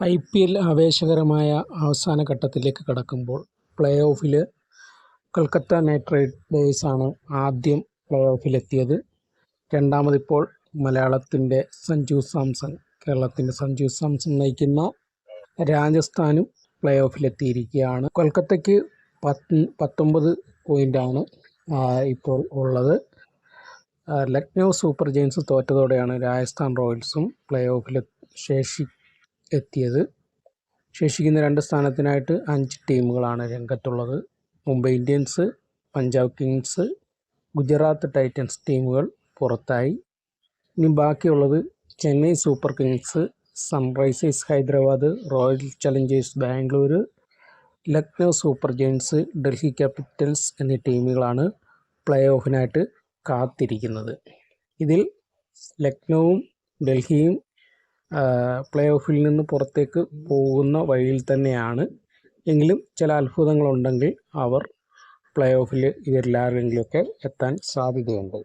I P L ആവേശകരമായ അവസാന ഘട്ടത്തിലേക്ക് കടക്കുമ്പോൾ പ്ലേ ഓഫിൽ കൊൽക്കത്ത നൈറ്റ് റൈഡേഴ്സാണ് ആദ്യം പ്ലേ ഓഫിലെത്തിയത് രണ്ടാമതിപ്പോൾ മലയാളത്തിന്റെ സഞ്ജു സാംസൺ കേരളത്തിന്റെ സഞ്ജു സാംസൺ നയിക്കുന്ന രാജസ്ഥാനും പ്ലേ ഓഫിലെത്തിയിരിക്കുകയാണ് കൊൽക്കത്തയ്ക്ക് പത്ത് പത്തൊമ്പത് പോയിന്റാണ് ഇപ്പോൾ ഉള്ളത്. ലക്നൗ സൂപ്പർ ജെയിൻസ് തോറ്റതോടെയാണ് രാജസ്ഥാൻ റോയൽസും പ്ലേ ഓഫിൽ ശേഷി എത്തിയത്. ശേഷിക്കുന്ന രണ്ട് സ്ഥാനത്തിനായിട്ട് അഞ്ച് ടീമുകളാണ് രംഗത്തുള്ളത്. Mumbai Indians Punjab Kings Gujarat Titans ടീമുകൾ പുറത്തായി. ഇനി ബാക്കിയുള്ളത് Chennai Super Kings Sunrisers Hyderabad Royal Challengers Bangalore Lucknow Super Giants Delhi Capitals എന്നീ ടീമുകളാണ് പ്ലേ ഓഫിനായിട്ട് കാത്തിരിക്കുന്നത്. ഇതിൽ ലക്നൗവും ഡൽഹിയും പ്ലേ ഓഫിൽ നിന്ന് പുറത്തേക്ക് പോകുന്ന വഴിയിൽ തന്നെയാണ്. എങ്കിലും ചില അത്ഭുതങ്ങളുണ്ടെങ്കിൽ അവർ പ്ലേ ഓഫിൽ ഇവരിലാരെങ്കിലുമൊക്കെ എത്താൻ സാധ്യതയുണ്ട്.